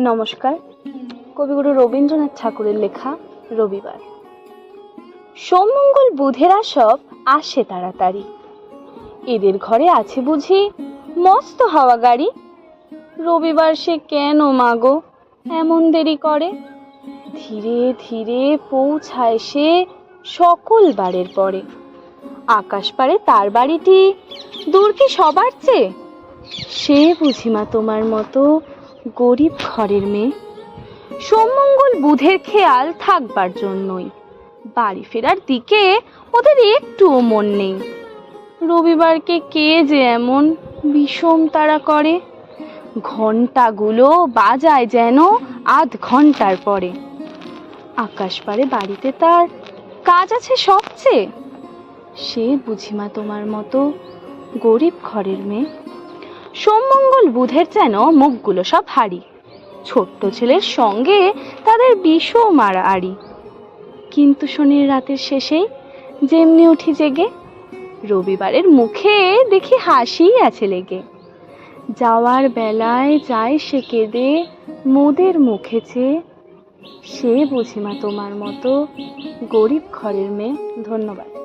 নমস্কার। কবিগুরু রবীন্দ্রনাথ ঠাকুরের লেখা রবিবার। সোমমঙ্গল বুধেরা সব আসে তাড়াতাড়ি। এদের ঘরে আছে বুঝি মস্ত হাওয়া গাড়ি। রবিবার সে কেন মাগো? এমন দেরি করে? ধীরে ধীরে পৌঁছায় সে সকল বারের পরে। আকাশ পারে তার বাড়িটি। দূর কি সবার চেয়ে? সে বুঝিমা তোমার মতো গরিব ঘরের মেয়ে। সোমমঙ্গল বুধের খেয়াল থাকবার জন্যই। বাড়ি ফেরার দিকে ওদের একটুও মন নেই। রবিবারকে কে যে এমন বিষম তারা করে। ঘন্টাগুলো বাজায় যেন আধ ঘণ্টার পরে। আকাশ পারে বাড়িতে তার কাজ আছে সবচেয়ে। সে বুঝিমা তোমার মতো গরিব ঘরের মেয়ে। সোমমঙ্গল বুধের যেন মুখগুলো সব হারি ছোট্ট ছেলের সঙ্গে তাদের বিষও মারা আড়ি। কিন্তু শনির রাতের শেষেই যেমনি উঠি জেগে, রবিবারের মুখে দেখি হাসিই আছে লেগে। যাওয়ার বেলায় যায় সে কেঁদে, মোদের মুখে চেয়ে সে বুঝিমা তোমার মতো গরিব ঘরের মেয়ে। ধন্যবাদ।